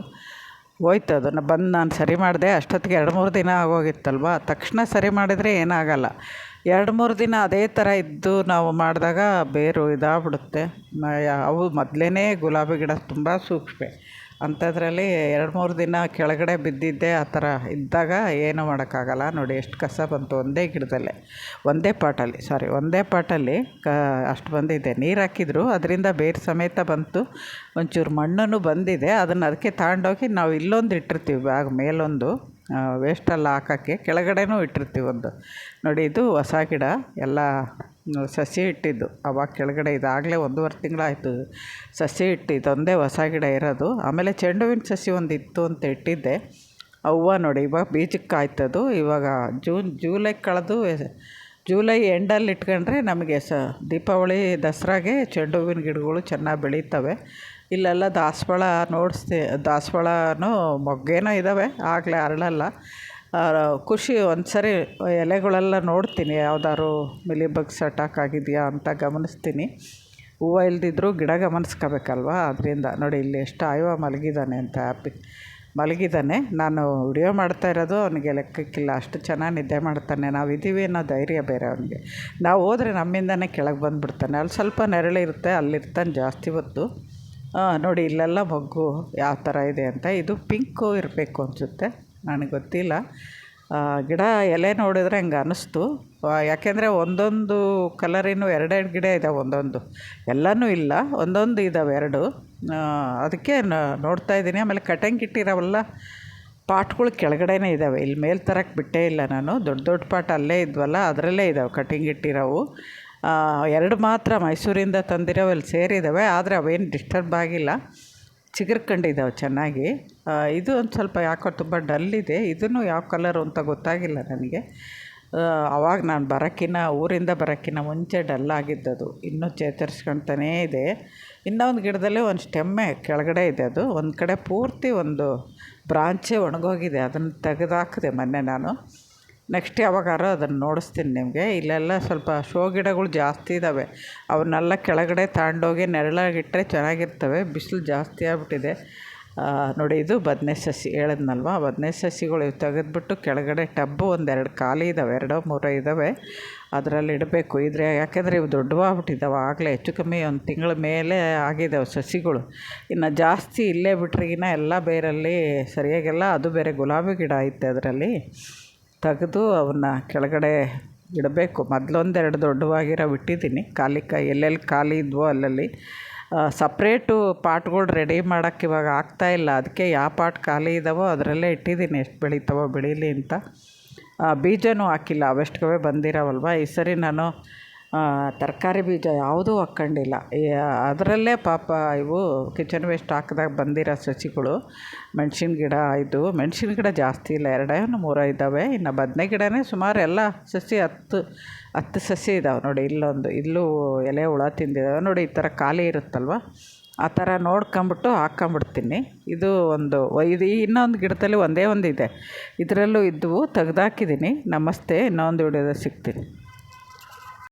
ಹೋಯ್ತು ಅದನ್ನು ಬಂದು ನಾನು ಸರಿ ಮಾಡಿದೆ. ಅಷ್ಟೊತ್ತಿಗೆ ಎರಡು ಮೂರು ದಿನ ಆಗೋಗಿತ್ತಲ್ವ? ತಕ್ಷಣ ಸರಿ ಮಾಡಿದರೆ ಏನಾಗಲ್ಲ. ಎರಡು ಮೂರು ದಿನ ಅದೇ ಥರ ಇದ್ದು ನಾವು ಮಾಡಿದಾಗ ಬೇರು ಇದಾಗ್ಬಿಡುತ್ತೆ. ಅವು ಮೊದಲೇ ಗುಲಾಬಿ ಗಿಡ ತುಂಬ ಸೂಕ್ಷ್ಮ. ಅಂಥದ್ರಲ್ಲಿ ಎರಡು ಮೂರು ದಿನ ಕೆಳಗಡೆ ಬಿದ್ದಿದ್ದೆ, ಆ ಥರ ಇದ್ದಾಗ ಏನೂ ಮಾಡೋಕ್ಕಾಗಲ್ಲ. ನೋಡಿ, ಎಷ್ಟು ಕಸ ಬಂತು ಒಂದೇ ಗಿಡದಲ್ಲೇ. ಒಂದೇ ಪಾಟಲ್ಲಿ, ಸಾರಿ, ಒಂದೇ ಪಾಟಲ್ಲಿ ಕ, ಅಷ್ಟು ಬಂದಿದೆ. ನೀರು ಹಾಕಿದ್ರು, ಅದರಿಂದ ಬೇರು ಸಮೇತ ಬಂತು. ಒಂಚೂರು ಮಣ್ಣನ್ನು ಬಂದಿದೆ. ಅದನ್ನು ಅದಕ್ಕೆ ತಗೊಂಡೋಗಿ ನಾವು ಇಲ್ಲೊಂದು ಇಟ್ಟಿರ್ತೀವಿ ಬ್ಯಾಗ್ ಮೇಲೊಂದು. ವೇಸ್ಟೆಲ್ಲ ಹಾಕೋಕ್ಕೆ ಕೆಳಗಡೆನೂ ಇಟ್ಟಿರ್ತೀವಿ ಒಂದು. ನೋಡಿ, ಇದು ಹೊಸ ಗಿಡ, ಎಲ್ಲ ಸಸಿ ಇಟ್ಟಿದ್ದು. ಅವಾಗ ಕೆಳಗಡೆ ಇದಾಗಲೇ ಒಂದೂವರೆ ತಿಂಗಳಾಯ್ತು. ಸಸಿ ಇಟ್ಟು ಇದೊಂದೇ ಹೊಸ ಗಿಡ ಇರೋದು. ಆಮೇಲೆ ಚೆಂಡು ಹೂವಿನ ಸಸಿ ಒಂದು ಇತ್ತು ಅಂತ ಇಟ್ಟಿದ್ದೆ. ಹೂವು ನೋಡಿ, ಇವಾಗ ಬೀಜಕ್ಕೆ ಕಾಯ್ತದು ಇವಾಗ ಜೂನ್, ಜೂಲೈ ಕಳೆದು, ಜೂಲೈ ಎಂಡಲ್ಲಿ ಇಟ್ಕೊಂಡ್ರೆ ನಮಗೆ ಸ ದೀಪಾವಳಿ, ದಸರಾಗೆ ಚೆಂಡು ಹೂವಿನ ಗಿಡಗಳು ಚೆನ್ನಾಗಿ ಬೆಳೀತವೆ. ಇಲ್ಲೆಲ್ಲ ದಾಸವಾಳ ನೋಡಿಸ್ತೀ, ದಾಸವಾಳನೂ ಮೊಗ್ಗೇನೋ ಇದ್ದಾವೆ ಆಗಲೇ ಅರಳಲ್ಲ. ಖುಷಿ ಒಂದು ಸರಿ ಎಲೆಗಳೆಲ್ಲ ನೋಡ್ತೀನಿ, ಯಾವ್ದಾದ್ರು ಮಿಲಿಬಗ್ಸ್ ಅಟ್ಯಾಕ್ ಆಗಿದೆಯಾ ಅಂತ ಗಮನಿಸ್ತೀನಿ. ಹೂವು ಇಲ್ದಿದ್ರೂ ಗಿಡ ಗಮನಿಸ್ಕೋಬೇಕಲ್ವ? ಅದರಿಂದ ನೋಡಿ ಇಲ್ಲಿ ಎಷ್ಟು ಆಯುವ ಮಲಗಿದ್ದಾನೆ ಅಂತ ಹ್ಯಾಪಿ ಮಲಗಿದ್ದಾನೆ. ನಾನು ವಿಡಿಯೋ ಮಾಡ್ತಾ ಇರೋದು ಅವನಿಗೆ ಲೆಕ್ಕಕ್ಕಿಲ್ಲ, ಅಷ್ಟು ಚೆನ್ನಾಗಿ ನಿದ್ದೆ ಮಾಡ್ತಾನೆ. ನಾವು ಇದ್ದೀವಿ ಅನ್ನೋ ಧೈರ್ಯ ಬೇರೆ ಅವನಿಗೆ. ನಾವು ಹೋದರೆ ನಮ್ಮಿಂದನೇ ಕೆಳಗೆ ಬಂದುಬಿಡ್ತಾನೆ. ಅಲ್ಲಿ ಸ್ವಲ್ಪ ನೆರಳಿರುತ್ತೆ, ಅಲ್ಲಿರ್ತಾನೆ ಜಾಸ್ತಿ ಹೊತ್ತು. ನೋಡಿ, ಇಲ್ಲೆಲ್ಲ ಮೊಗ್ಗು ಯಾವ ಥರ ಇದೆ ಅಂತ. ಇದು ಪಿಂಕು ಇರಬೇಕು ಅನಿಸುತ್ತೆ, ನನಗೆ ಗೊತ್ತಿಲ್ಲ. ಗಿಡ ಎಲೆ ನೋಡಿದ್ರೆ ಹಂಗೆ ಅನ್ನಿಸ್ತು. ಯಾಕೆಂದರೆ ಒಂದೊಂದು ಕಲರಿನೂ ಎರಡೆರಡು ಗಿಡ ಇದ್ದಾವೆ ಒಂದೊಂದು. ಎಲ್ಲನೂ ಇಲ್ಲ, ಒಂದೊಂದು ಇದ್ದಾವೆ ಎರಡು. ಅದಕ್ಕೆ ನೋಡ್ತಾ ಇದ್ದೀನಿ. ಆಮೇಲೆ ಕಟಂಗ್ ಇಟ್ಟಿರೋವಲ್ಲ, ಪಾಟ್ಗಳು ಕೆಳಗಡೆನೇ ಇದ್ದಾವೆ ಇಲ್ಲಿ ಮೇಲೆ ತರಕ್ಕೆ ಬಿಟ್ಟೇ ಇಲ್ಲ ನಾನು. ದೊಡ್ಡ ದೊಡ್ಡ ಪಾಟ್ ಅಲ್ಲೇ ಇದ್ವಲ್ಲ, ಅದರಲ್ಲೇ ಇದ್ದಾವೆ ಕಟಿಂಗ್ ಇಟ್ಟಿರೋವು. ಎರಡು ಮಾತ್ರ ಮೈಸೂರಿಂದ ತಂದಿರೋವು ಅಲ್ಲಿ ಸೇರಿದ್ದಾವೆ, ಆದರೆ ಅವೇನು ಡಿಸ್ಟರ್ಬ್ ಆಗಿಲ್ಲ. ಚಿಗುರ್ಕೊಂಡಿದ್ದಾವೆ ಚೆನ್ನಾಗಿ. ಇದು ಒಂದು ಸ್ವಲ್ಪ ಯಾಕೋ ತುಂಬ ಡಲ್ ಇದೆ. ಇದನ್ನು ಯಾವ ಕಲರು ಅಂತ ಗೊತ್ತಾಗಿಲ್ಲ ನನಗೆ. ಆವಾಗ ನಾನು ಬರೋಕ್ಕಿನ್ನ ಊರಿಂದ ಬರೋಕ್ಕಿನ್ನ ಮುಂಚೆ ಡಲ್ ಆಗಿದ್ದದು. ಇನ್ನೂ ಚೇತರಿಸ್ಕೊಳ್ತಾನೇ ಇದೆ. ಇನ್ನೊಂದು ಗಿಡದಲ್ಲಿ ಒಂದು ಸ್ಟೆಮ್ಮೆ ಕೆಳಗಡೆ ಇದೆ ಅದು. ಒಂದು ಕಡೆ ಪೂರ್ತಿ ಒಂದು ಬ್ರಾಂಚೇ ಒಣಗೋಗಿದೆ. ಅದನ್ನು ತೆಗೆದಾಕಿದೆ ಮೊನ್ನೆ ನಾನು. ನೆಕ್ಸ್ಟ್ ಯಾವಾಗಾರು ಅದನ್ನು ನೋಡಿಸ್ತೀನಿ ನಿಮಗೆ. ಇಲ್ಲೆಲ್ಲ ಸ್ವಲ್ಪ ಶೋ ಗಿಡಗಳು ಜಾಸ್ತಿ ಇದ್ದಾವೆ ಅವನ್ನೆಲ್ಲ ಕೆಳಗಡೆ ತಗೊಂಡೋಗಿ ನೆರಳಾಗಿಟ್ಟರೆ ಚೆನ್ನಾಗಿರ್ತವೆ. ಬಿಸಿಲು ಜಾಸ್ತಿ ಆಗ್ಬಿಟ್ಟಿದೆ. ನೋಡಿ ಇದು ಬದನೆ ಸಸಿ ಹೇಳಿದ್ನಲ್ವ? ಬದನೆ ಸಸಿಗಳು ಇವು ತೆಗೆದ್ಬಿಟ್ಟು ಕೆಳಗಡೆ ಟಬ್ಬು ಒಂದೆರಡು ಖಾಲಿ ಇದ್ದಾವೆ ಎರಡೋ ಮೂರೋ ಇದ್ದಾವೆ ಅದರಲ್ಲಿ ಇಡಬೇಕು. ಇದ್ರೆ ಯಾಕೆಂದರೆ ಇವು ದೊಡ್ಡವಾಗ್ಬಿಟ್ಟಿದ್ದಾವೆ ಆಗಲೇ ಹೆಚ್ಚು ಕಮ್ಮಿ ಒಂದು ತಿಂಗಳ ಮೇಲೆ ಆಗಿದ್ದಾವೆ ಸಸಿಗಳು. ಇನ್ನು ಜಾಸ್ತಿ ಇಲ್ಲೇ ಬಿಟ್ರಿಗಿನ ಎಲ್ಲ ಬೇರಲ್ಲಿ ಸರಿಯಾಗೆಲ್ಲ ಅದು ಬೇರೆ ಗುಲಾಬಿ ಗಿಡ ಐತೆ ಅದರಲ್ಲಿ. ತೆಗೆದು ಅವನ್ನ ಕೆಳಗಡೆ ಇಡಬೇಕು. ಮೊದಲೊಂದೆರಡು ದೊಡ್ಡವಾಗಿರೋ ಬಿಟ್ಟಿದ್ದೀನಿ. ಖಾಲಿ ಕೈ, ಎಲ್ಲೆಲ್ಲಿ ಖಾಲಿ ಇದ್ವೋ ಅಲ್ಲಲ್ಲಿ. ಸಪ್ರೇಟು ಪಾಟ್ಗಳು ರೆಡಿ ಮಾಡೋಕ್ಕೆ ಇವಾಗ ಆಗ್ತಾಯಿಲ್ಲ ಅದಕ್ಕೆ ಯಾವ ಪಾಟ್ ಖಾಲಿ ಇದ್ದಾವೋ ಅದರಲ್ಲೇ ಇಟ್ಟಿದ್ದೀನಿ. ಎಷ್ಟು ಬೆಳೀತಾವೋ ಬೆಳೀಲಿ ಅಂತ. ಬೀಜವೂ ಹಾಕಿಲ್ಲ. ಅವೆಷ್ಟುಕವೇ ಬಂದಿರೋವಲ್ವ? ಈ ಸರಿ ನಾನು ತರಕಾರಿ ಬೀಜ ಯಾವುದೂ ಹಾಕ್ಕೊಂಡಿಲ್ಲ ಅದರಲ್ಲೇ ಪಾಪ ಇವು ಕಿಚನ್ ವೇಸ್ಟ್ ಹಾಕ್ದಾಗ ಬಂದಿರೋ ಸಸಿಗಳು, ಮೆಣ್ಸಿನ ಗಿಡ ಇದು, ಮೆಣ್ಸಿನ ಗಿಡ ಜಾಸ್ತಿ ಇಲ್ಲ, ಎರಡೇನು ಮೂರೋ ಇದ್ದಾವೆ ಇನ್ನು ಬದನೆ ಗಿಡವೇ ಸುಮಾರು ಎಲ್ಲ ಸಸಿ ಹತ್ತು ಹತ್ತು ಸಸಿ ಇದ್ದಾವೆ ನೋಡಿ, ಇಲ್ಲೊಂದು, ಇಲ್ಲೂ ಎಲೆ ಹುಳ ತಿಂದಿದ್ದಾವೆ ನೋಡಿ, ಈ ಥರ ಖಾಲಿ ಇರುತ್ತಲ್ವ? ಆ ಥರ ನೋಡ್ಕೊಂಬಿಟ್ಟು ಹಾಕ್ಕೊಂಬಿಡ್ತೀನಿ ಇದು ಒಂದು, ಇದು ಇನ್ನೊಂದು ಗಿಡದಲ್ಲಿ ಒಂದೇ ಒಂದು ಇದೆ ಇದರಲ್ಲೂ ಇದ್ದವು ತೆಗ್ದಾಕಿದ್ದೀನಿ. ನಮಸ್ತೆ, ಇನ್ನೊಂದು ವಿಡಿಯೋದಲ್ಲಿ ಸಿಗ್ತೀನಿ.